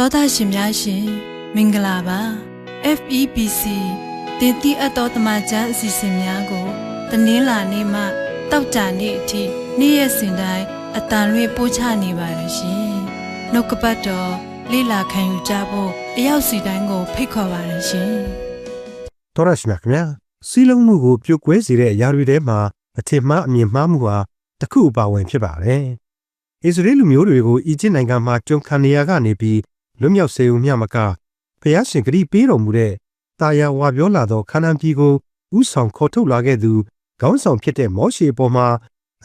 တောသားရှင်များရှင်မင်္ဂလာပါ FEBC တင်တိအပ်တော်တမချန်းအစီအစဉ်များကိုတနင်္လာနေ့မှတောက်ကြနေ့အထိနေ့ရက်စဉ်တိုင်းအတန်လွှင့်ပို့ချနေပါတယ်ရှင်နှုတ်ကပတ်တော်လိလာခံယူကြဖို့အရောက်စီတိုင်းကိုဖိတ်ခေါ်ပါတယ်ရှင်တော်ရရှိမြခင်ဗျာစီလုံးမှုကိုပြုတ်ကွဲစေတဲ့အရာတွေထဲမှာအထင်မှားအမြင်မှားမှုဟာတစ်ခုအပါဝင်ဖြစ်ပါတယ်။အစ္စရေးလူမျိုးတွေကိုအီဂျစ်နိုင်ငံမှာကျွန်ခံနေရကနေပြီး လွတ်မြောက်စေုံမျှမကဖျားရှင်ဂရိပေးတော်မူတဲ့တာယာဝါပြောလာသောခါနန်ပြည်ကိုဥဆောင်ခေါ်ထုတ်လာခဲ့သူခေါင်းဆောင်ဖြစ်တဲ့မောရှေပေါ်မှာ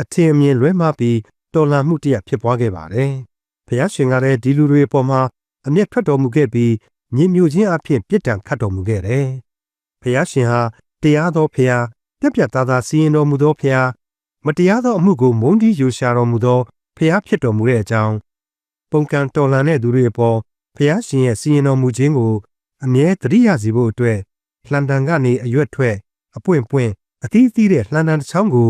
အထင်အမြင်လွဲမှားပြီးတော်လှန်မှုတစ်ရပ်ဖြစ်ပွားခဲ့ပါတယ်။ဖျားရှင်ကလည်းဒီလူတွေပေါ်မှာအမျက်ထွက်တော်မူခဲ့ပြီးညင်ညူခြင်းအဖြစ်ပြစ်ဒဏ်ခတ်တော်မူခဲ့တယ်။ဖျားရှင်ဟာတရားသောဖျားပြက်ပြက်သားသားစီရင်တော်မူသောဖျားမတရားသောအမှုကိုမုန်းတီးယူရှာတော်မူသောဖျားဖြစ်တော်မူတဲ့အကြောင်းပုံကံတော်လှန်တဲ့သူတွေအပေါ် ဖျားရှင်ရဲ့စီရင်တော်မူခြင်းကိုအမြဲတရိယာစီဖို့အတွက်လှန်တန်ကနေအရွက်ထွက်အပွင့်ပွင့်အသီးသီးတဲ့လှန်တန်တစ်ချောင်းကို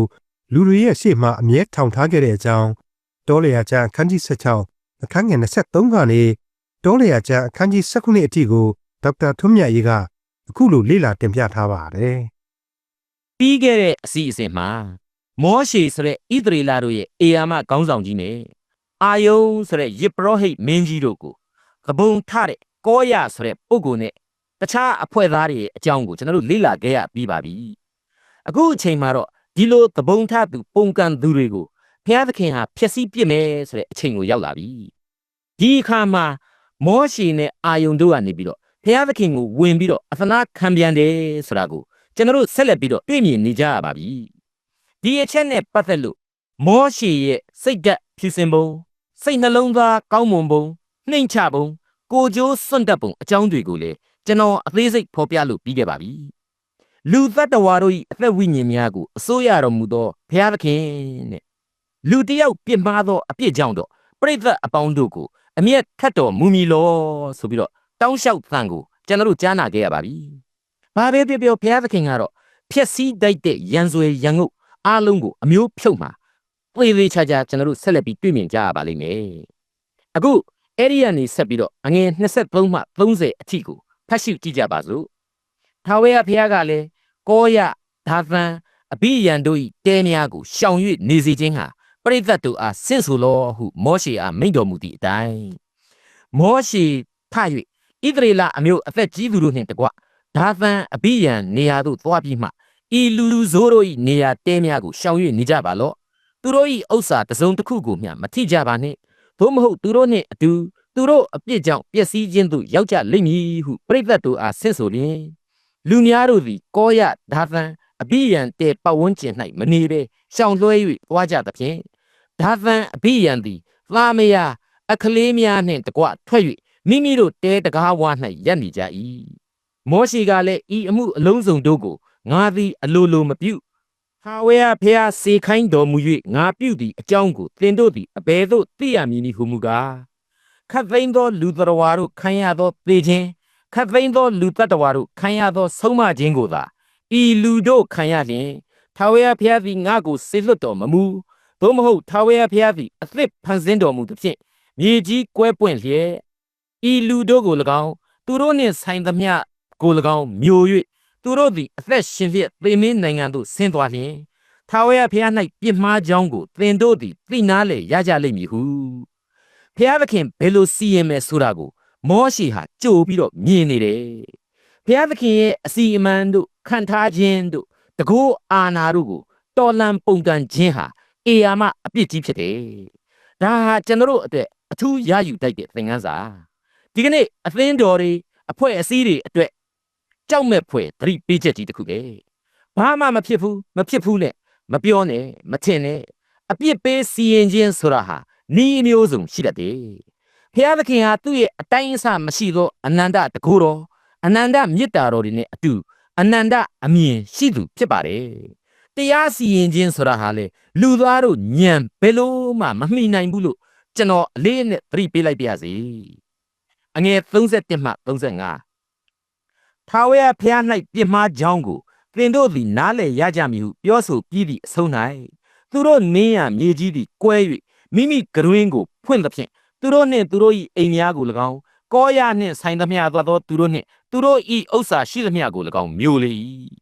လူတွေရဲ့ရှေ့မှာအမြဲထောင်ထားခဲ့တဲ့အကြောင်းတောလျာကျမ်းအခန်းကြီး16အခန်းငယ်23ကနေတောလျာကျမ်းအခန်းကြီး19အထိကိုဒေါက်တာထွန်းမြတ်ရေးကအခုလိုလေ့လာတင်ပြထားပါတယ်ပြီးခဲ့တဲ့အစီအစဉ်မှာမောရှေဆိုတဲ့ဣသရေလတို့ရဲ့အေယာမခေါင်းဆောင်ကြီးနဲ့အာယုန်ဆိုတဲ့ယေဘရဟိတ်မင်းကြီးတို့ကို ကပုံထတဲ့ကောရဆိုတဲ့ပုဂ္ဂိုလ်နဲ့တခြားအဖွဲ့သားတွေရဲ့အကြောင်းကိုကျွန်တော်တို့လေ့လာခဲ့ရပြီးပါပြီအခုအချိန်မှာတော့ဒီလိုသဘုံထသူပုံကံသူတွေကိုဘုရားသခင်ဟာဖျက်ဆီးပစ်မယ်ဆိုတဲ့အချိန်ကိုရောက်လာပြီဒီအခါမှာမောရှေနဲ့အာယုန်တို့ကနေပြီးတော့ဘုရားသခင်ကိုဝင်ပြီးတော့အသနာခံပြန်တယ်ဆိုတာကိုကျွန်တော်တို့ဆက်လက်ပြီးတော့တွေ့မြင်နေကြရပါပြီဒီအချက်နဲ့ပတ်သက်လို့မောရှေရဲ့စိတ်ဓာတ်ဖြူစင်ပုံစိတ်နှလုံးသားကောင်းမွန်ပုံ နှိမ်ချပုံကိုကြိုးစွန့်တက်ပုံအကြောင်းတွေကိုလည်းကျွန်တော်အသေးစိတ်ဖော်ပြလို့ပြီးခဲ့ပါပြီလူသတ္တဝါတို့၏အသက်ဝိညာဉ်များကိုအစိုးရတော်မူသောဘုရားသခင်တဲ့လူတစ်ယောက်ပြစ်မှားသောအပြစ်ကြောင့်တော့ပြိဿအပေါင်းတို့ကိုအမျက်ထတ်တော်မူမီလောဆိုပြီးတော့တောင်းလျှောက်သံကိုကျွန်တော်တို့ကြားနာခဲ့ရပါပြီဘာပဲပြောပြောဘုရားသခင်ကတော့ဖြက်စီးတိုက်တဲ့ရန်ဆွဲရန်ငုတ်အားလုံးကိုအမျိုးဖြုတ်မှာသေသေးချာချာကျွန်တော်တို့ဆက်လက်ပြီးတွေ့မြင်ကြရပါလိမ့်မယ်။အခု အဲ့ဒီကနေဆက်ပြီးတော့အငယ်23မှ30အထိကိုဖတ်ရှုကြည့်ကြပါစို့။ထာဝရဘုရားကလည်းကောရဒါသန်အဘိယံတို့၏တဲများကိုရှောင်၍နေစေခြင်းဟာပရိသတ်တို့အားဆင့်ဆိုလောဟုမောရှေအားမိန့်တော်မူသည့်အတိုင်းမောရှေထ၍ဣသရေလအမျိုးအသက်ကြီးသူတို့နှင့်တကွဒါသန်အဘိယံနေရာသို့သွားပြီးမှဤလူလူဆိုးတို့၏နေရာတဲများကိုရှောင်၍နေကြပါလော့သူတို့၏ဥစ္စာတစ်စုံတစ်ခုကိုမျှမထိကြပါနှင့် သို့မဟုတ်သူတို့နှင့်အတူသူတို့အပြစ်ကြောင့်ပျက်စီးခြင်းသို့ရောက်ကြလိမ့်မည်ဟုပြိဿတ်တို့အားဆင့်ဆိုလျင်လူများတို့သည်ကောရဒါသန်အဘိယံတဲပတ်ဝန်းကျင်၌မနေဘဲရှောင်လွှဲ၍သွားကြသဖြင့်ဒါသန်အဘိယံသည်သာမယာအခလေးများနှင့်တကွထွက်၍မိမိတို့တဲတကားဝါ၌ရပ်နေကြ၏မောရှိကလည်းဤအမှုအလုံးစုံတို့ကိုငါသည်အလိုလိုမပြု ဟာဝဲဖျားစေခိုင်းတော်မူ၍ငါပြုသည်အကြောင်းကိုသင်တို့သည်အဘယ်သို့သိရမည်နည်းဟုမူကားခတ်သိမ်းသောလူတော်ဝါတို့ခံရသောသေခြင်းခတ်သိမ်းသောလူတတ္တဝါတို့ခံရသောဆုံးမခြင်းကိုသာဤလူတို့ခံရလျင်ထာဝရဘုရားသည်ငါကိုစေလွတ်တော်မမူသို့မဟုတ်ထာဝရဘုရားသည်အသစ်ဖန်ဆင်းတော်မူသဖြင့်မြေကြီးကွဲပွင့်လျက်ဤလူတို့ကို၎င်းသူတို့နှင့်ဆိုင်သမျှကို၎င်းမျိုး၍ သူတို့သည်အသက်ရှင်လျက်သေမင်းနိုင်ငံသို့ဆင်းသွားလျင်ထာဝရဘုရား၌ပြစ်မှားကြောင်းကိုသင်တို့သည်သိနာလေရကြလိမ့်မည်ဟုဘုရားသခင်ဘယ်လိုစီရင်မယ်ဆိုတာကို မောရှိဟာကြိုပြီးတော့မြင်နေတယ်ဘုရားသခင်ရဲ့အစီအမံတို့ခံထားခြင်းတို့တကောအာနာတို့ကိုတော်လန်ပုံတန်ခြင်းဟာအေယာမအပြစ်ကြီးဖြစ်တယ်ဒါဟာကျွန်တော်တို့အတွက်အထူးရယူတတ်တဲ့သင်ခန်းစာဒီကနေ့အသင်းတော်တွေအဖွဲ့အစည်းတွေအတွက် ကြောက်မဲ့ဖွယ်သတိပေးချက်ကြီးတစ်ခုပဲဘာမှမဖြစ်ဘူးမဖြစ်ဘူးနဲ့မပြောနဲ့မထင်နဲ့အပြစ်ပေးစီရင်ခြင်းဆိုတာဟာနီးအမျိုးစုံရှိတတ်တယ်ဖျားသခင်ဟာသူ့ရဲ့အတိုင်းအဆမရှိသောအနန္တတကူတော်အနန္တမေတ္တာတော်တွေနဲ့အတူအနန္တအမြင်ရှိသူဖြစ်ပါတယ်တရားစီရင်ခြင်းဆိုတာဟာလေလူသားတို့ညံဘယ်လို့မှမမှီနိုင်ဘူးလို့ကျွန်တော်အလေးနဲ့သတိပေးလိုက်ပါရစေအငယ်31မှ35 ထာဝရဘုရား၌ပြစ်မှားကြောင်းကိုသင်တို့သည်နားလည်ရကြမည်ဟုပြောဆိုပြီးသည့်အဆုံး၌သူတို့နင်းရမြေကြီးသည်ကွဲ၍မိမိကရွင်းကိုဖွင့်သဖြင့်သူတို့နှင့်သူတို့၏အိမ်များကို၎င်းကောရနှင့်ဆိုင်သမျှသောသောသူတို့နှင့်သူတို့ဤဥစ္စာရှိသမျှကို၎င်းမျိုးလေ၏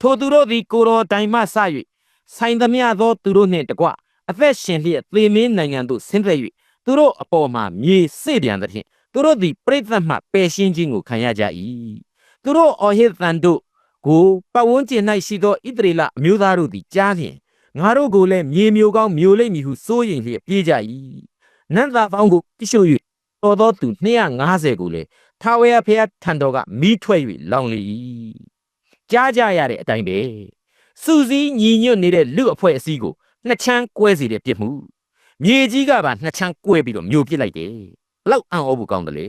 ထိုသူတို့သည်ကိုတော်တိုင်မှစ၍ဆိုင်သမျှသောသူတို့နှင့်တကွအသက်ရှင်လျက်သေမင်းနိုင်ငံသို့ဆင်းသက်၍သူတို့အပေါ်မှာမြေစေ့ပြန်သဖြင့်သူတို့သည်ပြိဿတ်မှပယ်ရှင်းခြင်းကိုခံရကြ၏ သူတို့အော်ဟစ်သံတို့ကိုပတ်ဝန်းကျင်၌ရှိသောဣသရေလအမျိုးသားတို့သည်ကြားလျင်ငါတို့ကိုလည်းမြေမျိုးကောင်းမျိုးလိမ့်မည်ဟုစိုးရိမ်လျက်ပြေးကြ၏နန္တာပေါင်းကိုပြရှု၍တော်သောသူ250ကိုလည်းထာဝရဘုရားထံတော်ကမိထွက်၍လောင်လေ၏ကြားကြရတဲ့အတိုင်းပဲစူစီးညီညွတ်နေတဲ့လူအဖွဲ့အစည်းကိုနှစ်ချမ်းကွဲစေတဲ့ပြစ်မှုမြေကြီးကပါနှစ်ချမ်းကွဲပြီးတော့မျိုးပြစ်လိုက်တယ်ဘလောက်အံ့ဩဖို့ကောင်းတယ်လေ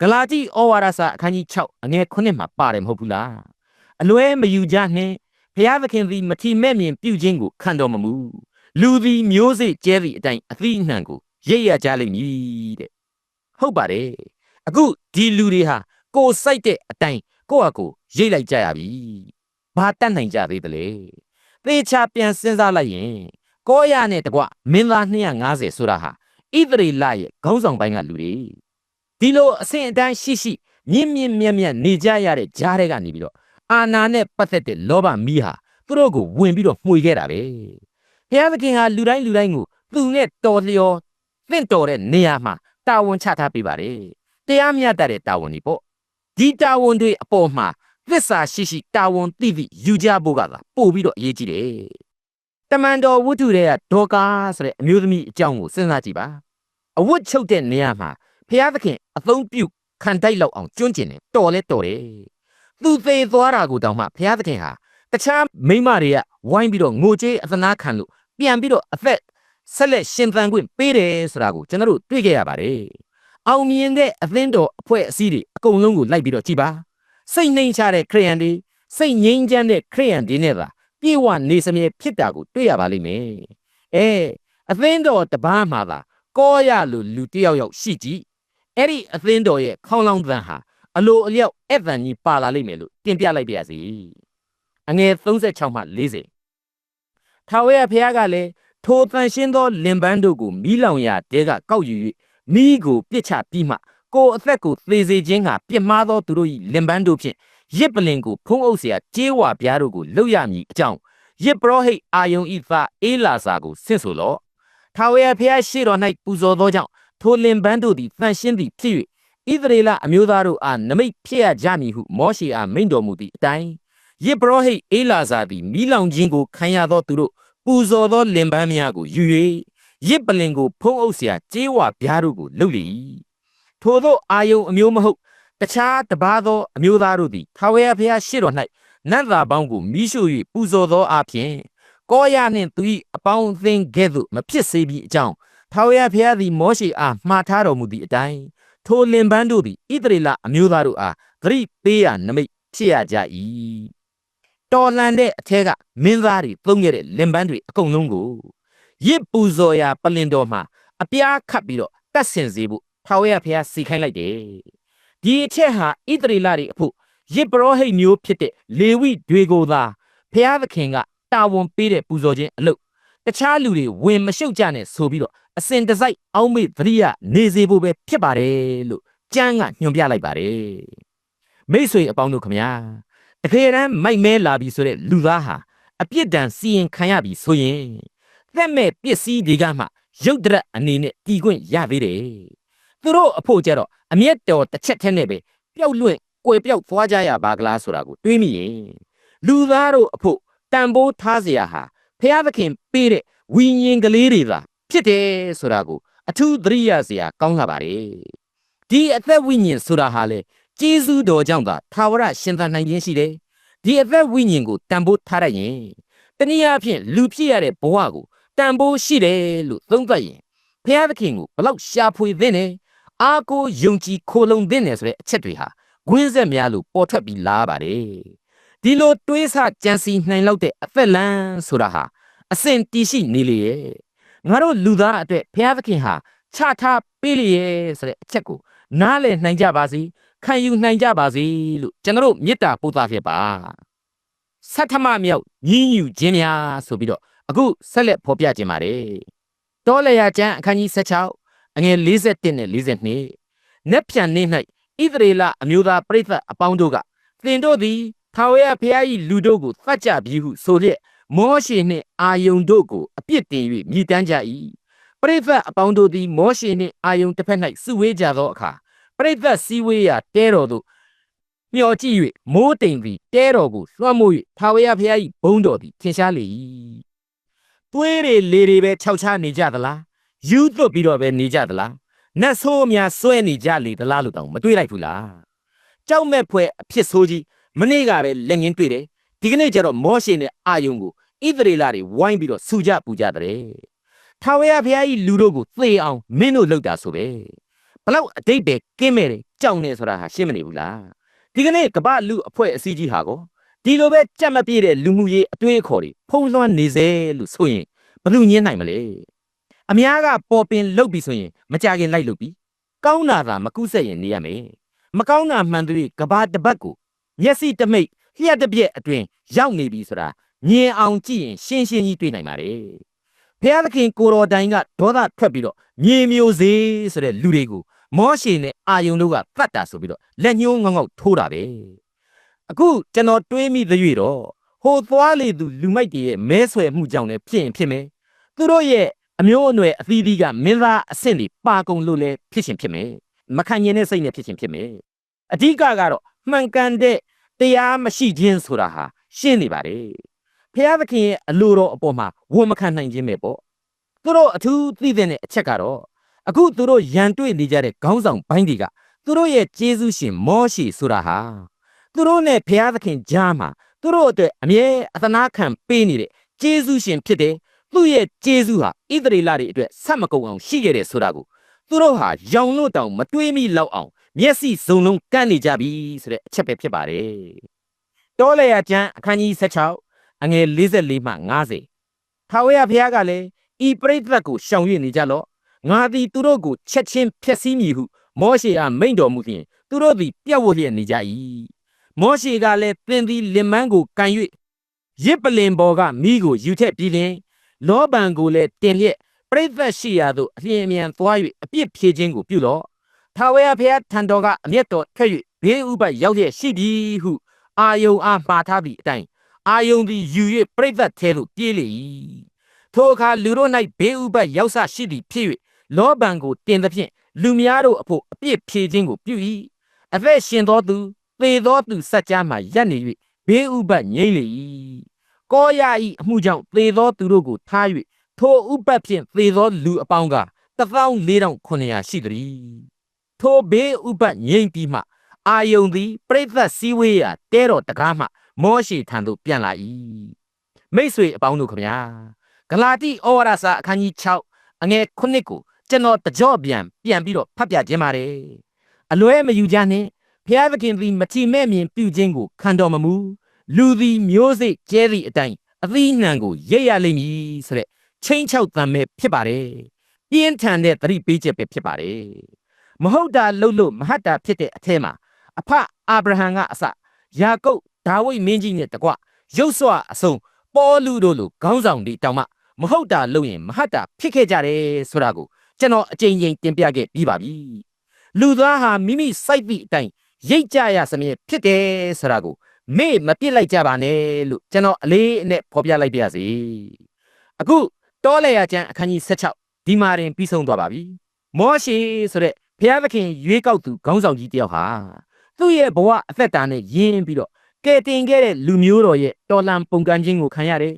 ဂလာတိဩဝါဒစာအခန်းကြီး6အငယ်9မှာပါတယ်မဟုတ်ဘူးလားအလွဲမယူကြနှင့်ဘုရားသခင်သည်မထီမဲ့မြင်ပြုခြင်းကိုခံတော်မမူလူသည်မျိုးစေ့ကျဲသည့်အတိုင်းအသီးအနှံကိုရိပ်ရကြလိမ့်မည်တဲ့ဟုတ်ပါတယ်အခုဒီလူတွေဟာကိုယ်စိုက်တဲ့အတိုင်းကိုယ့်ဟာကိုယ်ရိပ်လိုက်ကြရပြီဘာတတ်နိုင်ကြသေးသလဲသေချာပြန်စဉ်းစားလိုက်ရင်ကောရနဲ့တကွမင်းသား250ဆိုတာဟာဣသရေလရဲ့ခေါင်းဆောင်ပိုင်းကလူတွေ ဒီလိုအဆင့်အတန်းရှိရှိမြင့်မြင့်မြတ်မြတ်နေကြရတဲ့ကြားတွေကနေပြီးတော့အာနာနဲ့ပတ်သက်တဲ့လောဘမီးဟာသူတို့ကိုဝင်ပြီးတော့မှွေခဲ့တာပဲဘုရားသခင်ဟာလူတိုင်းလူတိုင်းကိုသူနဲ့တော်လျော်သင့်တော်တဲ့နေရာမှာတာဝန်ချထားပေးပါတယ်တရားမျှတတဲ့တာဝန်တွေပေါ့ဒီတာဝန်တွေအပေါ်မှာသစ္စာရှိရှိတာဝန်သိသိယူကြဖို့ကသာပို့ပြီးတော့အရေးကြီးတယ်တမန်တော်ဝတ္ထုတွေကဒေါကာဆိုတဲ့အမျိုးသမီးအကြောင်းကိုစဉ်းစားကြည့်ပါအဝတ်ချုပ်တဲ့နေရာမှာ ဘုရားသခင်အသုံးပြုခံတိုက်လောက်အောင်ကျွန့်ကျင်တယ်တော်လဲတော်တယ်သူသေးသွားတာကိုတောင်မှဘုရားသခင်ဟာတခြားမိန်းမတွေကဝိုင်းပြီးတော့ငိုကြေးအသနာခံလို့ပြန်ပြီးတော့အသက်ဆက်လက်ရှင်သန်ခွင့်ပေးတယ်ဆိုတာကိုကျွန်တော်တို့တွေ့ခဲ့ရပါတယ်အောင်မြင်တဲ့အသင်းတော်အဖွဲ့အစည်းတွေအကုန်လုံးကိုလိုက်ပြီးတော့ကြည်ပါစိတ်နှိမ်ချတဲ့ခရိယန်တွေစိတ်ငြိမ်းချမ်းတဲ့ခရိယန်တွေနဲ့သာပြေဝနေစမြဲဖြစ်တာကိုတွေ့ရပါလိမ့်မယ်အဲအသင်းတော်တပားမှာသာကောရလို့လူတစ်ယောက်ယောက်ရှိကြည့် အဲ့ဒီအသင်းတော်ရဲ့ခေါင်းလောင်းသံဟာအလိုအလျောက်အဲ့သံကြီးပါလာလိမ့်မယ်လို့တင်ပြလိုက်ပါရစေအငယ်36မှ40ထာဝရဘုရားကလည်းထိုတန်ရှင်းသောလင်ပန်းတို့ကိုမီးလောင်ရာတဲကကောက်ယူ၍မိကိုပြစ်ချပြီးမှကိုယ်အသက်ကိုသေစေခြင်းကပြစ်မှားသောသူတို့၏လင်ပန်းတို့ဖြင့်ရစ်ပလင်ကိုဖုံးအုပ်เสียကြေးဝါပြားတို့ကိုလှုပ်ရမည်အကြောင်းရစ်ပရောဟိတ်အာယုံဤသားအေးလာစာကိုဆင့်ဆိုလော့ထာဝရဘုရားရှေ့တော်၌ပူဇော်သောကြောင့် ထိုလင်ပန်းတို့သည်တန်ရှင်းသည်ဖြစ်၍ဣသရေလအမျိုးသားတို့အားနမိတ်ဖြစ်ရကြမည်ဟုမောရှေအားမိန့်တော်မူသည့်အတိုင်းယစ်ပရောဟိတ်အေလာဇာသည်မိလောင်ခြင်းကိုခံရသောသူတို့ပူဇော်သောလင်ပန်းများကိုယူ၍ရစ်ပလင်ကိုဖုံးအုပ်เสียကြေးဝပြားတို့ကိုလှုပ်လေ၏ထိုသောအာယုံအမျိုးမဟုတ်တခြားတပါးသောအမျိုးသားတို့သည်ထာဝရဘုရားရှေ့တော်၌နတ်သားပေါင်းကိုမိရှု၍ပူဇော်သောအဖြစ်ကောရနှင့်သူ၏အပေါင်းအသင်းကဲ့သို့မဖြစ်စေပြီးအကြောင်း ထာဝရဘုရားသည်မောရှေအားမှားထားတော်မူသည့်အတိုင်းထိုလင်ပန်းတို့သည်ဣသရေလအမျိုးသားတို့အားဂရိပေးရနမိတ်ဖြစ်ရကြ၏တော်လန်တဲ့အထက်ကမင်းသားတွေသုံးခဲ့တဲ့လင်ပန်းတွေအကုန်လုံးကိုရစ်ပူဇော်ရာပလင်တော်မှာအပြားခတ်ပြီးတော့တတ်ဆင်စေဖို့ထာဝရဘုရားစီခိုင်းလိုက်တယ်ဒီအချက်ဟာဣသရေလတွေအဖို့ရစ်ပရောဟိတ်မျိုးဖြစ်တဲ့လေဝိတွေကိုသာဘုရားသခင်ကတာဝန်ပေးတဲ့ပူဇော်ခြင်းအလုပ်တခြားလူတွေဝင်မရှုပ်ကြနဲ့ဆိုပြီးတော့ အစဉ်တစိုက်အောင်းမေ့သတိရနေစေဖို့ပဲဖြစ်ပါတယ်လို့ကျမ်းကညွှန်ပြလိုက်ပါတယ်မိတ်ဆွေအပေါင်းတို့ခမညာတကယ်တမ်းမိုက်မဲလာပြီဆိုတဲ့လူသားဟာအပြစ်ဒဏ်စီရင်ခံရပြီဆိုရင်သက်မဲ့ပစ္စည်းတွေကမှရုတ်တရက်အနေနဲ့တီခွင့်ရသေးတယ်သူတို့အဖို့ကြတော့အမျက်တော်တစ်ချက်တည်းနဲ့ပဲပျောက်လွင့်ကွယ်ပျောက်သွားကြရပါကလားဆိုတာကိုတွေးမိရင်လူသားတို့အဖို့တန်ဖိုးထားเสียဟာဖျားသခင်ပေးတဲ့ဝိညာဉ်ကလေးတွေသာ ဖြစ်တယ်ဆိုတာကိုအထူးသတိရစရာကောင်းလာပါတယ်ဒီအသက်ဝိညာဉ်ဆိုတာဟာလေကျေးဇူးတော်ကြောင့်သာသာဝရရှင်သန်နိုင်ခြင်းရှိတယ်ဒီအသက်ဝိညာဉ်ကိုတန်ဖိုးထားရရင်တနည်းအားဖြင့်လူဖြစ်ရတဲ့ဘဝကိုတန်ဖိုးရှိတယ်လို့သုံးသပ်ရင်ဘုရားသခင်ကိုဘလောက်ရှာဖွေသင့်တယ်အားကိုးယုံကြည်ခိုလုံသင့်တယ်ဆိုတဲ့အချက်တွေဟာဂွင်းဆက်များလို့ပေါ်ထွက်ပြီးလာပါတယ်ဒီလိုတွေးဆကြံစီနိုင်လောက်တဲ့အသက်လန်းဆိုတာဟာအစဉ်တည်ရှိနေလေရဲ့ ငါတို့လူသားအတွက်ဘုရားသခင်ဟာချထားပေးလေရဲ့ဆိုတဲ့အချက်ကိုနားလည်နိုင်ကြပါစေခံယူနိုင်ကြပါစေလို့ကျွန်တော်တို့မေတ္တာပို့သဖြစ်ပါဆဋ္ဌမမြောက်ညီးညူခြင်းများဆိုပြီးတော့အခုဆက်လက်ဖော်ပြခြင်းပါတယ်တောလျာကျမ်းအခန်းကြီး16အငယ်41နဲ့42နက်ဖြန်နေ၌ဣသရေလအမျိုးသားပရိသတ်အပေါင်းတို့ကသင်တို့သည်ထာဝရဘုရား၏လူတို့ကိုသတ်ကြပြီဟုဆိုလျက် မောရှေနှင့်အာယုန်တို့ကိုအပြစ်တင်၍မြည်တမ်းကြ၏ပရိသတ်အပေါင်းတို့သည်မောရှေနှင့်အာယုန်တစ်ဖက်၌စုဝေးကြသောအခါပရိသတ်စည်းဝေးရာတဲတော်သို့မျှော်ကြည့်၍မိုးတိမ်သည်တဲတော်ကိုလွှမ်းမိုး၍ထာဝရဘုရား၏ဘုန်းတော်သည်ထင်ရှားလေ၏သွေးတွေလေတွေပဲခြောက်ခြားနေကြသလားယူသွတ်ပြီးတော့ပဲနေကြသလားနတ်ဆိုးများစွဲနေကြလေသလားလို့တောင်မတွေးလိုက်ဘူးလားကြောက်မဲ့ဖွဲ့အဖြစ်ဆိုးကြီးမနေ့ကပဲလက်ငင်းတွေ့တယ်ဒီကနေ့ကျတော့မောရှေနဲ့အာယုန်ကို ဣသရေလတွေဝိုင်းပြီးတော့ဆူကြပူကြတဲ့ထာဝရဘုရား၏လူတို့ကိုသေအောင်မင်းတို့လုပ်တာဆိုပဲဘလောက်အတိတ်ပဲကင်းမဲ့တယ်ကြောက်နေဆိုတာဟာရှင်းမနေဘူးလားဒီကနေ့ကမ္ဘာလူအဖွဲ့အစည်းကြီးဟာကောဒီလိုပဲကြက်မပြည့်တဲ့လူမှုရေးအတွေ့အခေါ်တွေဖုံးလွှမ်းနေစေလို့ဆိုရင်ဘလို့ညင်းနိုင်မလဲအများကပေါ်ပင်လုတ်ပြီဆိုရင်မကြခင်လိုက်လုတ်ပြီကောင်းတာသာမကုဆက်ရင်နေရမယ်မကောင်းတာမှန်သေးကဘာတပတ်ကိုမျက်စိတမိတ်လျှက်တစ်ပြက်အတွင်ရောက်နေပြီဆိုတာမြင်အောင်ကြည့်ရင်ရှင်းရှင်းကြီးတွေ့နိုင်ပါတယ်ဖျားသခင်ကိုတော်တိုင်ကဒေါသထွက်ပြီးတော့မြေမျိုးစေးဆိုတဲ့လူတွေကိုမောရှေနဲ့အာယုန်တို့ကတတ်တာဆိုပြီးတော့လက်ညှိုးငေါငေါထိုးတာပဲအခုကျွန်တော်တွေးမိသရွေ့တော့ဟိုသွားလေသူလူမိုက်တွေရဲ့မဲဆွယ်မှုကြောင့်လည်းဖြစ်ရင်ဖြစ်မယ်သူတို့ရဲ့အမျိုးအနွယ်အသီးသီးကမင်းသားအဆင့်တွေပါကုန်လို့လည်းဖြစ်ရှင်ဖြစ်မယ်မခံရင်တဲ့စိတ်နဲ့ဖြစ်ရှင်ဖြစ်မယ်အဓိကကတော့မှန်ကန်တဲ့တရားမရှိခြင်းဆိုတာဟာရှင်းနေပါတယ် ဖျားသခင်ရဲ့အလိုတော်အပေါ်မှာဝန်မခံနိုင်ခြင်းပဲပေါ့သူတို့အထူးသိတဲ့အချက်ကတော့အခုသူတို့ရန်တွေ့နေကြတဲ့ခေါင်းဆောင်ဘိုင်းတွေကသူတို့ရဲ့ကျေးဇူးရှင်မောရှိဆိုတာဟာသူတို့နဲ့ဖျားသခင်ကြားမှာသူတို့အတွက်အမြဲအသနာခံပေးနေတဲ့ကျေးဇူးရှင်ဖြစ်တယ်သူ့ရဲ့ကျေးဇူးဟာဣသရေလတွေအတွက်ဆက်မကုန်အောင်ရှိခဲ့တယ်ဆိုတာကိုသူတို့ဟာရောင်လို့တောင်မတွေးမိလောက်အောင်မျက်စိစုံလုံးကန့်နေကြပြီဆိုတဲ့အချက်ပဲဖြစ်ပါတယ်တောလေယာကျမ်းအခန်းကြီး16 အငယ်44မှ50ထာဝရဘုရားကလည်းဤပရိသတ်ကိုရှောင်၍နေကြလော့ငါသည်သူတို့ကိုချက်ချင်းဖျက်ဆီးမည်ဟုမောရှေအားမိန့်တော်မူလျှင်သူတို့သည်ပြတ်ဝတ်လျက်နေကြ၏မောရှေကလည်းသင်သည်လင်မန်းကိုကန်၍ရစ်ပလင်ပေါ်ကမိကိုယူထက်ပြီးလျင်လောဘံကိုလည်းတင်လျက်ပရိသတ်ရှိရာသို့အလျင်အမြန်သွား၍အပြစ်ဖြေခြင်းကိုပြုလော့ထာဝရဘုရားထံတော်ကအမျက်တော်ထွက်၍ဘေးဥပတ်ရောက်လျက်ရှိပြီဟုအာယုံအားမှားထားသည့်အတိုင်း အာယုံသည်ယူ၍ပရိသတ်ထဲသို့ပြေးလေ၏ထိုအခါလူတို့၌ဘေးဥပတ်ရောက်ဆရှိသည်ဖြစ်၍လောဘံကိုတင်သဖြင့်လူများတို့အဖို့အပြစ်ဖြေခြင်းကိုပြု၏အသက်ရှင်သောသူသေသောသူစัจ जा မှရပ်နေ၍ဘေးဥပတ်ငြိမ့်လေ၏ကောရ၏အမှုကြောင့်သေသောသူတို့ကိုထား၍ထိုဥပတ်ဖြင့်သေသောလူအပေါင်းက14900ရှိသည်ထိုဘေးဥပတ်ငြိမ့်ပြီးမှအာယုန်သည်ပြိဿစည်းဝေးရာတဲတော်တကားမှ မောရှိထံသို့ပြန်လာ၏မိတ်ဆွေအပေါင်းတို့ခမညာဂလာတိဩဝါဒစာအခန်းကြီး6အငယ်9ကိုကျွန်တော်တကြော့ပြန်ပြန်ပြီးတော့ဖတ်ပြခြင်းပါတယ်အလွဲမယူကြနှင့်ဖျားသခင်သည်မချီမဲ့မြင်ပြုခြင်းကိုခံတော်မမူလူသည်မျိုးစိတ်ကျဲသည့်အတိုင်းအသီးနှံကိုရိတ်ရလိမ့်မည်ဆိုတဲ့ချင်းချောက်တံမဲ့ဖြစ်ပါတယ်ပြင်းထန်တဲ့သတိပေးချက်ပဲဖြစ်ပါတယ်မဟုတ်တာလှုပ်လို့မဟတ်တာဖြစ်တဲ့အထဲမှာအဖအာဗြဟံကအစယာကုပ် ဒါဝိဒ်မင်းကြီးနဲ့တကွရုပ်စွာအဆုံးပေါ်လူတို့လိုခေါင်းဆောင်တွေတောင်မှမဟုတ်တာလုပ်ရင်မဟတ်တာဖြစ်ခဲ့ကြတယ်ဆိုတာကိုကျွန်တော်အကြိမ်ကြိမ်တင်ပြခဲ့ပြီးပါပြီလူသားဟာမိမိစိုက်သည့်အတိုင်းရိတ်ကြရစမြဲဖြစ်တယ်ဆိုတာကိုမေ့မပြစ်လိုက်ကြပါနဲ့လို့ကျွန်တော်အလေးအနက်ဖော်ပြလိုက်ပါရစေအခုတောလေယာကျမ်းအခန်းကြီး16ဒီမှာတင်ပြီးဆုံးသွားပါပြီမောရှေဆိုတဲ့ဘုရားသခင်ရွေးကောက်သူခေါင်းဆောင်ကြီးတယောက်ဟာသူ့ရဲ့ဘဝအသက်တာနဲ့ယဉ်ပြီးတော့ ကဲတင်ခဲ့တဲ့လူမျိုးတော်ရဲ့တော်လန်ပုန်ကန်ခြင်းကိုခံရတယ်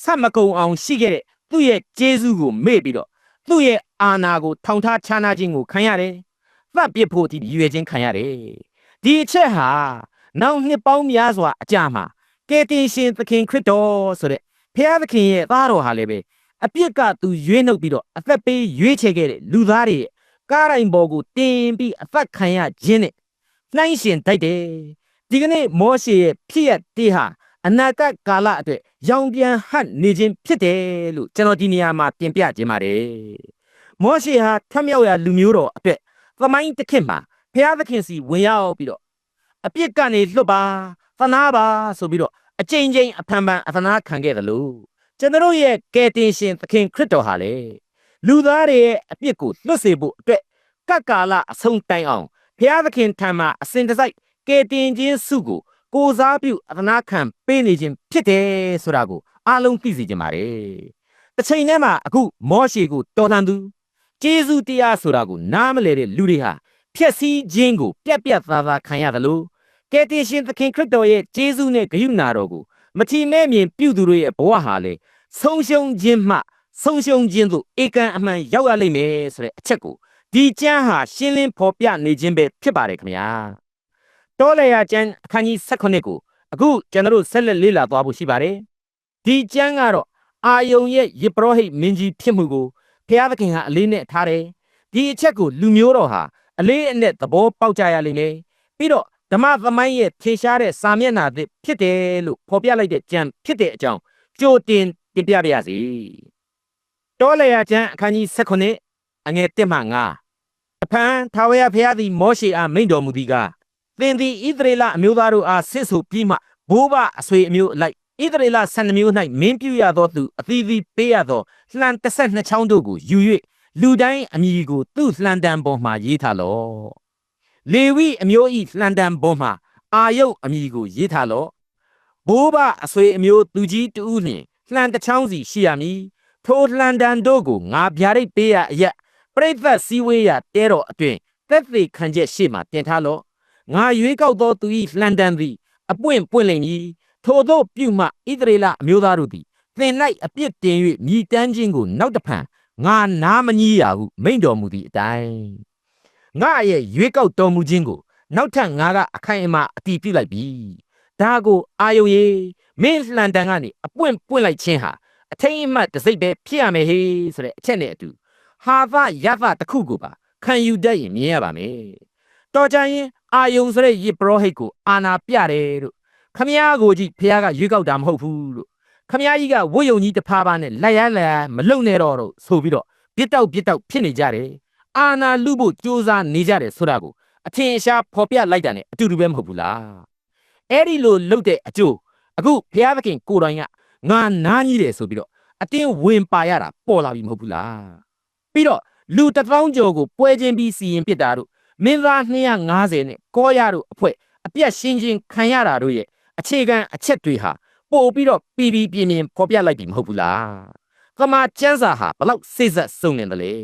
ဆက်မကုံအောင်ရှိခဲ့တဲ့သူ့ရဲ့ကျေးဇူးကိုမေ့ပြီးတော့သူ့ရဲ့အာဏာကိုထောင်ထားခြားနာခြင်းကိုခံရတယ်သတ်ပစ်ဖို့ဒီရည်ရွယ်ခြင်းခံရတယ်ဒီအချက်ဟာနောက်နှစ်ပေါင်းများစွာအကြာမှာကယ်တင်ရှင်သခင်ခရစ်တော်ဆိုတဲ့ဖခင်သခင်ရဲ့သားတော်ဟာလည်းပဲအပြစ်ကသူရွေးနှုတ်ပြီးတော့အသက်ပေးရွေးချယ်ခဲ့တဲ့လူသားတွေရဲ့ကားတိုင်းပေါ်ကိုတင်ပြီးအသက်ခံရခြင်းနဲ့နှိုင်းရှင်တိုက်တယ် ဒီကနေ့မောရှေရဲ့ဖြစ်ရတေးဟာအနာဂတ်ကာလအတွက်ရောင်ပြန်ဟတ်နေခြင်းဖြစ်တယ်လို့ကျွန်တော်ဒီနေရာမှာတင်ပြခြင်းပါတယ်မောရှေဟာထမြောက်ရာလူမျိုးတော်အတွက်သမိုင်းတစ်ခေတ်မှာဖျားသခင်စီဝင်ရောက်ပြီးတော့အပြစ်ကနေလွတ်ပါသနာပါဆိုပြီးတော့အကြိမ်ကြိမ်အဖန်ဖန်အသနာခံခဲ့တယ်လို့ကျွန်တော်ရဲ့ကယ်တင်ရှင်သခင်ခရစ်တော်ဟာလေလူသားတွေရဲ့အပြစ်ကိုလွတ်စေဖို့အတွက်ကတ်ကာလအဆုံးတိုင်အောင်ဘုရားသခင်ထံမှအစဉ်တစိုက် ကယ်တင်ခြင်းစုကိုကိုးစားပြုအသနာခံပေးနေခြင်းဖြစ်တယ်ဆိုတာကိုအားလုံးသိစေချင်ပါတယ်။တစ်ချိန်တည်းမှာအခုမောရှေကိုတော်လှန်သူကျေးဇူးတရားဆိုတာကိုနားမလည်တဲ့လူတွေဟာဖျက်ဆီးခြင်းကိုပြက်ပြက်သားသားခံရတယ်လို့ကယ်တင်ရှင်သခင်ခရစ်တော်ရဲ့ကျေးဇူးနဲ့ဂရုဏာတော်ကိုမထီမဲ့မြင်ပြုသူတို့ရဲ့ဘဝဟာလေဆုံးရှုံးခြင်းမှဆုံးရှုံးခြင်းသို့ဧကန်အမှန်ရောက်ရလိမ့်မယ်ဆိုတဲ့အချက်ကိုဒီကျမ်းဟာရှင်းလင်းဖော်ပြနေခြင်းပဲဖြစ်ပါတယ်ခင်ဗျာ တောလေယာကျမ်းအခန်းကြီး16ကိုအခုကျွန်တော်တို့ဆက်လက်လေ့လာသွားဖို့ရှိပါတယ်ဒီကျမ်းကတော့အာယုံရဲ့ယေဘရဟိတ်မင်းကြီးဖြစ်မှုကိုဘုရားသခင်ဟာအလေးနဲ့ထားတယ်ဒီအချက်ကိုလူမျိုးတော်ဟာအလေးအနက်သဘောပေါက်ကြရလိမ့်မယ်ပြီးတော့ဓမ္မသမိုင်းရဲ့ထင်ရှားတဲ့စာမျက်နှာသစ်ဖြစ်တယ်လို့ဖော်ပြလိုက်တဲ့ကျမ်းဖြစ်တဲ့အကြောင်းကြိုတင်တင်ပြပါရစေတောလေယာကျမ်းအခန်းကြီး16အငယ်1မှ9အဖန်ထာဝရဘုရားသည်မောရှေအားမိန့်တော်မူသည်ကား သင်သည်ဣသရေလအမျိုးသားတို့အားဆင့်ဆိုပြီးမှဘိုးဘအဆွေအမျိုးအလိုက်ဣသရေလ12မျိုး၌မင်းပြုရသောသူအသီးသီးပေးရသောလှန်12ချောင်းတို့ကိုယူ၍လူတိုင်းအမည်ကိုသူ့လှန်တံပေါ်မှရေးထားလော့လေဝိအမျိုးဤလှန်တံပေါ်မှအာယုတ်အမည်ကိုရေးထားလော့ဘိုးဘအဆွေအမျိုးသူကြီးတူးလျင်လှန်တစ်ချောင်းစီရှိရမည်ထိုလှန်တံတို့ကိုငါဗျာဒိတ်ပေးရအရက်ပရိသတ်စည်းဝေးရတဲတော်အတွင်သက်သေခံချက်ရှေ့မှတင်ထားလော့ ငါရွေးကောက်သောသူ၏လှန်တံသည်အပွင့်ပွင့်လိမ့်မည်ထို့သောပြုမှဣသရေလအမျိုးသားတို့သည်သင်၌အပြစ်တင်၍မြည်တမ်းခြင်းကိုနောက်တဖန်ငါနားမကြီးရဟုမိန့်တော်မူသည့်အတိုင်းငါရဲ့ရွေးကောက်တော်မူခြင်းကိုနောက်ထပ်ငါကအခိုင်အမာအတီးပြုလိုက်ပြီဒါကိုအာယုံရေမင်းလှန်တန်ကနေအပွင့်ပွင့်လိုက်ခြင်းဟာအထိန်အမှတ်တစ်စိတ်ပဲဖြစ်ရမယ်ဟေးဆိုတဲ့အချက်နဲ့အတူဟာသယသတစ်ခုကိုပါခံယူတတ်ရင်မြင်ရပါမယ်တော်ကြရင် အာယုံဆိုတဲ့ယစ်ပရောဟိတ်ကိုအာနာပြတယ်လို့ခမည်းကိုကြီးဖះကရွေးကောက်တာမဟုတ်ဘူးလို့ခမည်းကြီးကဝတ်ယုံကြီးတစ်ဖားပါနဲ့လက်ရလက်ရမလုံနဲ့တော့တော့ဆိုပြီးတော့ပြစ်တောက်ပြစ်တောက်ဖြစ်နေကြတယ်အာနာလူဖို့ကြိုးစားနေကြတယ်ဆိုတာကိုအထင်အရှားဖော်ပြလိုက်တာ ਨੇ အတူတူပဲမဟုတ်ဘူးလားအဲ့ဒီလိုလှုပ်တဲ့အကျိုးအခုဘုရားသခင်ကိုယ်တိုင်ကငါနားကြီးတယ်ဆိုပြီးတော့အတင်းဝင်ပါရတာပေါ်လာပြီမဟုတ်ဘူးလားပြီးတော့လူတစ်သောင်းကျော်ကိုပွဲချင်းပြီးစီရင်ပစ်တာတို့ မင်းသား250နဲ့ကောရတို့အဖွဲ့အပြက်ရှင်းချင်းခံရတာတို့ရဲ့အခြေခံအချက်တွေဟာပို့ပြီးတော့ပြီးပြီးပြင်းပြင်းဖော်ပြလိုက်ပြီမဟုတ်ဘူးလားကမာကျမ်းစာဟာဘလောက်စိတ်ဆက်စုံနေတယ်လေ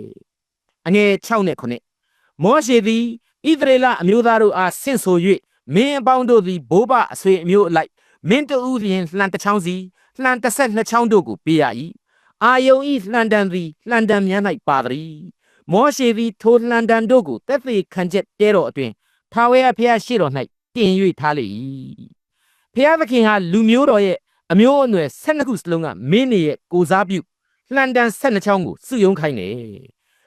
အငယ်6နဲ့9မောရှေသည်ဣသရေလအမျိုးသားတို့အားဆင့်ဆို၍မင်းအပေါင်းတို့သည်ဘိုးဘအဆွေအမျိုးအလိုက်မင်းတူလျင်လှန်တစ်ချောင်းစီလှန်တစ်ဆက်နှစ်ချောင်းတို့ကိုပေးရ၏အာယုံဤလှန်တန်သည်လှန်တန်များ၌ပါသည် မောရှေသည်ထိုလှန်တန်တို့ကိုတက်သေးခံချက်တဲတော်အတွင်ထာဝရဘုရားရှိတော်၌တင်၍ထားလေ၏ဘုရားသခင်ဟာလူမျိုးတော်ရဲ့အမျိုးအနွယ်12ခုစလုံးကမင်းနေရဲ့ကိုစားပြုလှန်တန်12ချောင်းကိုစုယုံခိုင်းတယ်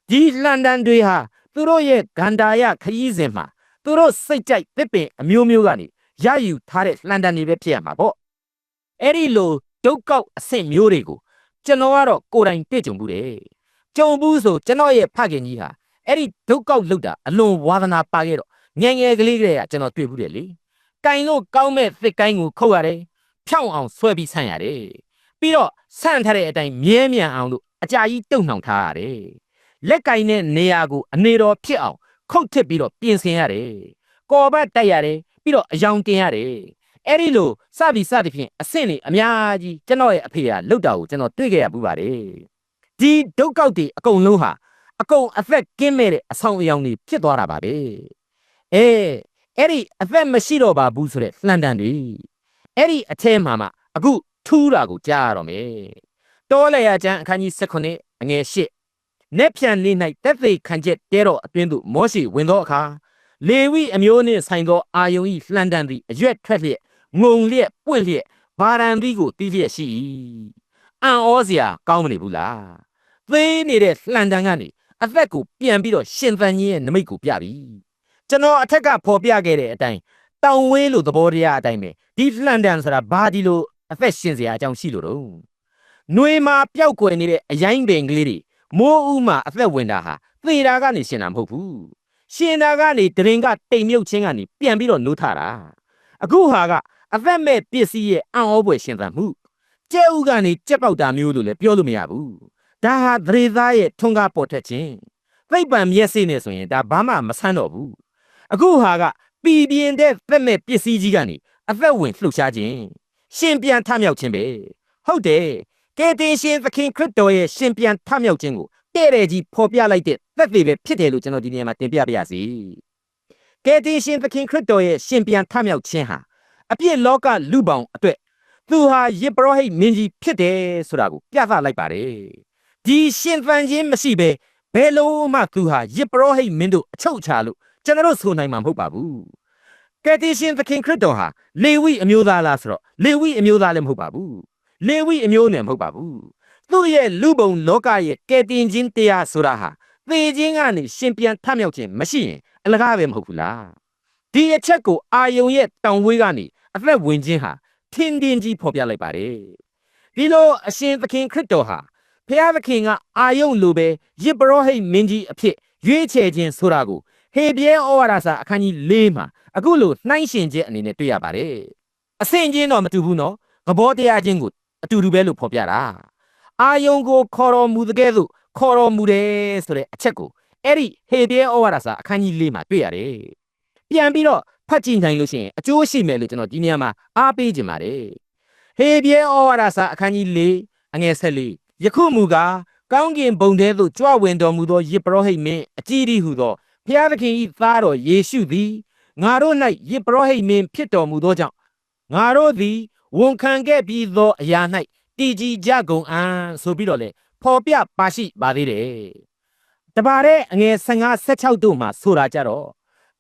ဒီလှန်တန်တွေဟာသူတို့ရဲ့ဂန္ဓာယခရီးစဉ်မှာသူတို့စိတ်ကြိုက်တစ်ပင်အမျိုးမျိုးကနေရယူထားတဲ့လှန်တန်တွေပဲဖြစ်ရမှာပေါ့အဲ့ဒီလိုဒုက္ကောက်အဆင့်မျိုးတွေကိုကျွန်တော်ကတော့ကိုယ်တိုင်တွေ့ကြုံဘူးတယ် ကြုံဘူးဆိုကျွန်တော်ရဲ့ဖခင်ကြီးဟာအဲ့ဒီဒုက္ကောက်လောက်တာအလွန်ဝါသနာပါခဲ့တော့ငယ်ငယ်ကလေးကလေးကကျွန်တော်တွေ့ဘူးတယ်လေကင်လို့ကောင်းမဲ့သစ်ကိုင်းကိုခုတ်ရတယ်ဖြောင်းအောင်ဆွဲပြီးဆန့်ရတယ်ပြီးတော့ဆန့်ထားတဲ့အတိုင်းမြဲမြံအောင်လို့အကြာကြီးတုံနှောင်ထားရတယ်လက်ကင်တဲ့နေရာကိုအနေတော်ဖြစ်အောင်ခုတ်ထစ်ပြီးတော့ပြင်ဆင်ရတယ်ကော်ဘတ်တိုက်ရတယ်ပြီးတော့အယောင်တင်ရတယ်အဲ့ဒီလိုစပြီးစသည်ဖြင့်အဆင့်တွေအများကြီးကျွန်တော်ရဲ့အဖေကလှုပ်တာကိုကျွန်တော်တွေ့ခဲ့ရပူပါတယ် ဒီဒုက္ကောက်တွေအကုန်လုံးဟာအကုန်အသက်ကင်းမဲ့တဲ့အဆောင်အယောင်တွေဖြစ်သွားတာပါပဲအဲအဲ့ဒီအသက်မရှိတော့ပါဘူးဆိုတဲ့လှန်တန်တွေအဲ့ဒီအထဲမှာမှအခုထူးတာကိုကြားရတော့မယ်တောလေယာကျမ်းအခန်းကြီး16အငယ်8နက်ဖြန်လေး၌တက်သေးခံချက်တဲတော်အတွင်းသို့မောရှိဝင်သောအခါလေဝိအမျိုးနှင့်ဆိုင်သောအာယုံဤလှန်တန်သည်အရွက်ထွက်လျက်ငုံလျက်ပွင့်လျက်ဘာရန်သည်ကိုတီးလျက်ရှိ၏အံ့ဩစရာကောင်းမနေဘူးလား သေးနေတဲ့လှန်တန်ကနေအသက်ကိုပြန်ပြီးတော့ရှင်သန်ကြီးရဲ့နမိတ်ကိုပြပြီကျွန်တော်အထက်ကဖော်ပြခဲ့တဲ့အတိုင်းတောင်ဝေးလို့သဘောတရားအတိုင်းပဲဒီလှန်တန်ဆိုတာဘာဒီလိုအသက်ရှင်စရာအကြောင်းရှိလို့တော့ຫນွေမှာပျောက်ကွယ်နေတဲ့အရိုင်းပင်ကလေးတွေမိုးဥမှာအသက်ဝင်တာဟာသေတာကနေရှင်တာမဟုတ်ဘူးရှင်တာကနေတရင်ကတိမ်မြုပ်ခြင်းကနေပြန်ပြီးတော့နိုးထတာအခုဟာကအသက်မဲ့ပစ္စည်းရဲ့အံ့ဩဖွယ်ရှင်သန်မှုကျဲဥကနေကြက်ပေါက်တာမျိုးလို့လည်းပြောလို့မရဘူး ဒါဟာသရေသားရဲ့ထွန်းကားပေါ်ထွက်ခြင်းသိပ္ပံမျက်စိနဲ့ဆိုရင်ဒါဘာမှမဆန်းတော့ဘူးအခုဟာကပြည်ပြင်းတဲ့သက်မဲ့ပစ္စည်းကြီးကနေအသက်ဝင်လှုပ်ရှားခြင်းရှင်ပြန်ထမြောက်ခြင်းပဲဟုတ်တယ်ကယ်တင်ရှင်သခင်ခရစ်တော်ရဲ့ရှင်ပြန်ထမြောက်ခြင်းကိုတဲ့တဲ့ကြီးဖော်ပြလိုက်တဲ့သက်သေပဲဖြစ်တယ်လို့ကျွန်တော်ဒီနေရာမှာတင်ပြပါရစေကယ်တင်ရှင်သခင်ခရစ်တော်ရဲ့ရှင်ပြန်ထမြောက်ခြင်းဟာအပြစ်လောကလူပေါင်းအတွက်သူဟာယေဘရဟိတ်မင်းကြီးဖြစ်တယ်ဆိုတာကိုပြသလိုက်ပါတယ် ဒီရှင်သန်ခြင်းမရှိဘဲဘယ်လို့မှသူဟာယေဘရဟိတ်မင်းတို့အချုပ်ချလို့ကျွန်တော်တို့ဆိုနိုင်မှာမဟုတ်ပါဘူးကယ်တင်ရှင်သခင်ခရစ်တော်ဟာလေဝိအမျိုးသားလားဆိုတော့လေဝိအမျိုးသားလည်းမဟုတ်ပါဘူးလေဝိအမျိုးနဲ့မဟုတ်ပါဘူးသူ့ရဲ့လူပုံလောကရဲ့ကယ်တင်ခြင်းတရားဆိုတာဟာသေခြင်းကနေရှင်ပြန်ထမြောက်ခြင်းမရှိရင်အလကားပဲမဟုတ်ဘူးလားဒီအချက်ကိုအာယုံရဲ့တောင်ဝေးကနေအသက်ဝင်ခြင်းဟာထင်းထင်းကြီးဖော်ပြလိုက်ပါတယ်ဒီလိုအရှင်သခင်ခရစ်တော်ဟာ ဖျားသခင်ကအာယုံလိုပဲယစ်ပရောဟိတ်မင်းကြီးအဖြစ်ရွေးချယ်ခြင်းဆိုတာကိုဟေပြဲဩဝါဒစာအခန်းကြီး၄မှာအခုလိုနှိုင်းရှင်ခြင်းအနေနဲ့တွေ့ရပါတယ်အဆင့်ချင်းတော့မတူဘူးနော်သဘောတရားချင်းကိုအတူတူပဲလို့ဖော်ပြတာအာယုံကိုခေါ်တော်မူတဲ့ကဲ့သို့ခေါ်တော်မူတယ်ဆိုတဲ့အချက်ကိုအဲ့ဒီဟေပြဲဩဝါဒစာအခန်းကြီး၄မှာတွေ့ရတယ်ပြန်ပြီးတော့ဖတ်ကြည့်နိုင်လို့ရှိရင်အကျိုးရှိမယ်လို့ကျွန်တော်ဒီနေရာမှာအားပေးခြင်းပါတယ်ဟေပြဲဩဝါဒစာအခန်းကြီး၄အငယ်၁၄ ယခုမူကားကောင်းကင်ဘုံထဲသို့ကြွဝင်တော်မူသောယေဘရဟိတ်မင်းအကြီးကြီးဟုသောဖျားသခင်၏သားတော်ယေရှုသည်ငါတို့၌ယေဘရဟိတ်မင်းဖြစ်တော်မူသောကြောင့်ငါတို့သည်ဝန်ခံခဲ့ပြီးသောအရာ၌တည်ကြည်ကြကုန်အံ့ဆိုပြီးတော့လေဖော်ပြပါရှိပါသေးတယ်တပါတဲ့အငယ်15 16တို့မှာဆိုတာကြတော့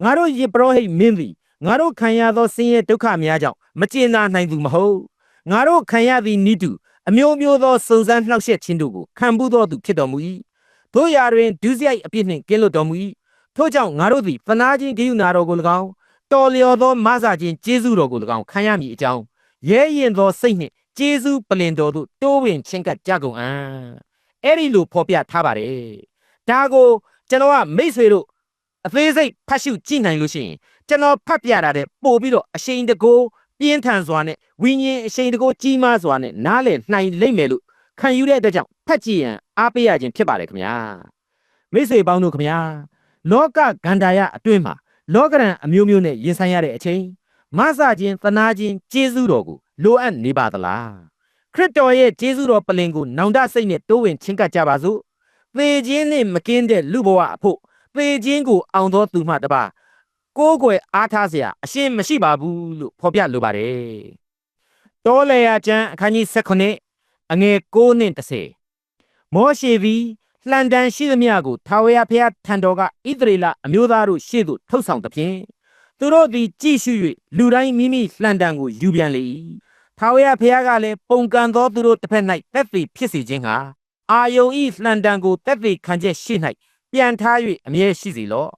ငါတို့ယေဘရဟိတ်မင်းသည်ငါတို့ခံရသောဆင်းရဲဒုက္ခများကြောင့်မကျင်နာနိုင်သူမဟုတ်ငါတို့ခံရသည်နိတု အမျိုးမျိုးသောစုံစမ်းနှောက်ယှက်ခြင်းတို့ကိုခံဘူးသောသူဖြစ်တော်မူ၏တို့ရာတွင်ဒုစရိုက်အပြစ်နှင့်ကင်းလွတ်တော်မူ၏ထို့ကြောင့်ငါတို့သည်ပနာခြင်းဂိယူနာတော်ကို၎င်းတော်လျော်သောမဆာခြင်းကျေးဇူးတော်ကို၎င်းခံရမည်အကြောင်းရဲရင်သောစိတ်နှင့်ကျေးဇူးပလင်တော်သို့တိုးဝင်ချင်းကပ်ကြကုန်အံ့အဲ့ဒီလိုဖော်ပြထားပါတယ်ဒါကိုကျွန်တော်ကမိတ်ဆွေတို့အသေးစိတ်ဖတ်ရှုကြည့်နိုင်လို့ရှိရင်ကျွန်တော်ဖတ်ပြတာတဲ့ပို့ပြီးတော့အရှိန်တကိုး ပြင်းထန်စွာနဲ့ဝိညာဉ်အရှိန်တကိုးကြီးမားစွာနဲ့နားလည်နှိုင်လိမ့်မယ်လို့ခံယူတဲ့အတွက်ကြောင့်ဖတ်ကြည့်ရန်အားပေးရခြင်းဖြစ်ပါတယ်ခင်ဗျာမိတ်ဆွေပေါင်းတို့ခင်ဗျာလောကဂန္ဓာယအတွင်းမှာလောကရန်အမျိုးမျိုးနဲ့ရင်ဆိုင်ရတဲ့အချိန်မဆခြင်းသနာခြင်းကျေးဇူးတော်ကိုလိုအပ်နေပါသလားခရစ်တော်ရဲ့ကျေးဇူးတော်ပလင်ကိုနောင်တစိတ်နဲ့တိုးဝင်ချင်းကပ်ကြပါစို့သေခြင်းနဲ့မကင်းတဲ့လူဘဝအဖို့သေခြင်းကိုအောင်သောသူမှတပါ ကိုးကွယ်အားထားစရာအရှင်းမရှိပါဘူးလို့ဖော်ပြလိုပါတယ်။တောလေယာကျမ်းအခန်းကြီး19အငယ်9နဲ့30မောရှေသည်လှန်တန်ရှိသမျှကိုထာဝရဘုရားထံတော်ကဣသရေလအမျိုးသားတို့ရှေ့သို့ထုတ်ဆောင်သဖြင့်သူတို့သည်ကြည်ရှု၍လူတိုင်းမိမိလှန်တန်ကိုယူပြန်လေ၏။ထာဝရဘုရားကလည်းပုံကံသောသူတို့တစ်ဖက်၌တက်သည်ဖြစ်စေခြင်းဟာအာယုန်ဤလှန်တန်ကိုတက်သည်ခံချက်ရှိ၌ပြန်ထား၍အမြဲရှိစေလော့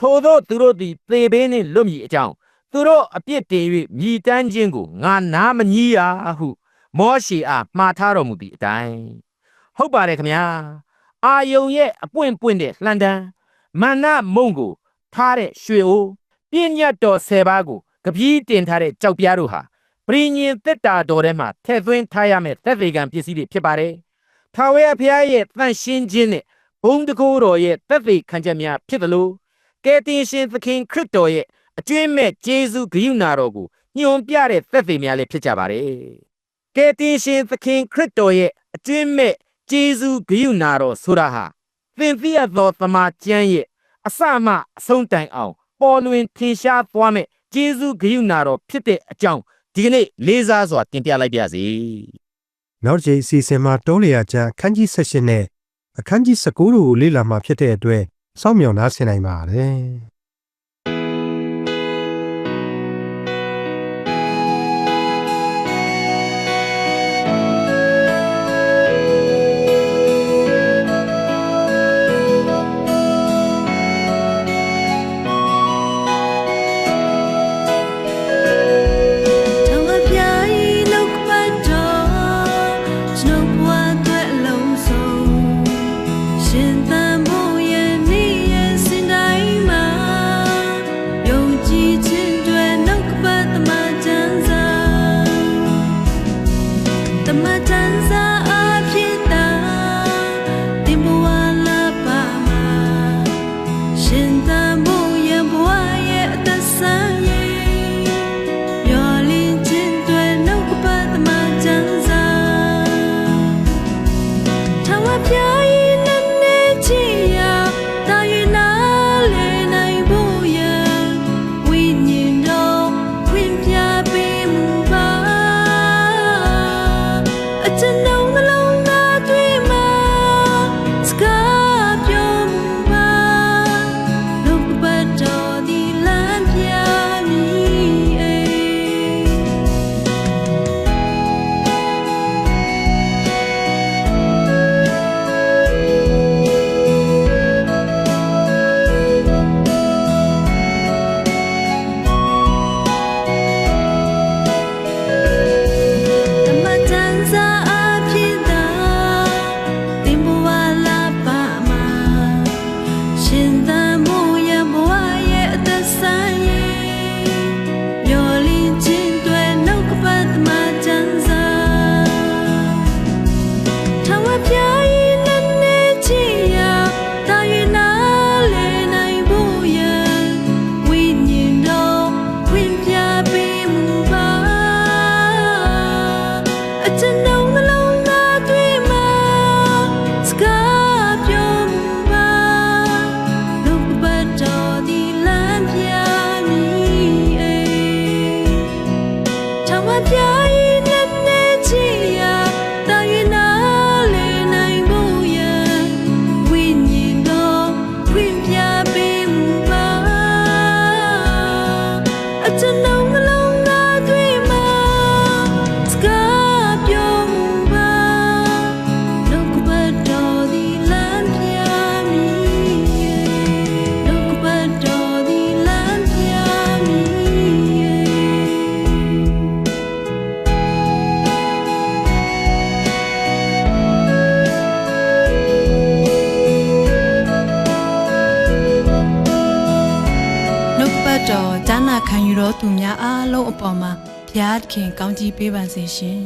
ထိုသောသူတို့သည်သေဘေးနှင့်လွတ်မည်အကြောင်းသူတို့အပြစ်တင်၍မြည်တမ်းခြင်းကိုငါနာမငီးရဟု မောရှေအားမှားထားတော်မူသည့်အတိုင်းဟုတ်ပါတယ်ခင်ဗျာအာယုံရဲ့အပွင့်ပွင့်တဲ့လှန်တန်းမာနမုံကိုထားတဲ့ရွှေအိုးပြည့်ညတ်တော်ဆယ်ပါးကိုကပီးတင်ထားတဲ့ကြောက်ပြားတို့ဟာပရိညင်သက်တာတော်ထဲမှာထည့်သွင်းထားရမယ့်သက်သေခံပစ္စည်းတွေဖြစ်ပါတယ်။ထာဝရဘုရားရဲ့တန်ရှင်းခြင်းနဲ့ဘုံတကိုးတော်ရဲ့သက်သေခံချက်များဖြစ်တယ်လို့ ကယ်တင်ရှင်သခင်ခရစ်တော်ရဲ့အကျွင်းမဲ့ဂျေဇုဂရုဏာတော်ကိုညွန်ပြတဲ့သက်သေများလည်းဖြစ်ကြပါတယ်။ကယ်တင်ရှင်သခင်ခရစ်တော်ရဲ့အကျွင်းမဲ့ဂျေဇုဂရုဏာတော်ဆိုတာဟာသင်သိရသောသမာကျမ်းရဲ့အစမှအဆုံးတိုင်အောင် ပေါ်လွင်ထင်ရှားသွားမဲ့ဂျေဇုဂရုဏာတော်ဖြစ်တဲ့အကြောင်းဒီကနေ့လေးစားစွာတင်ပြလိုက်ပါရစေနောက်တစ်ချိန်အစီအစဉ်မှာတောလေယာကျမ်းအခန်းကြီး16နဲ့အခန်းကြီး19တို့ကိုလေ့လာမှာဖြစ်တဲ့အတွက် စောင့်မျှော်နားဆင်နိုင်ပါတယ်။ ခင်ကောင်းကြီးပေးပါစေရှင်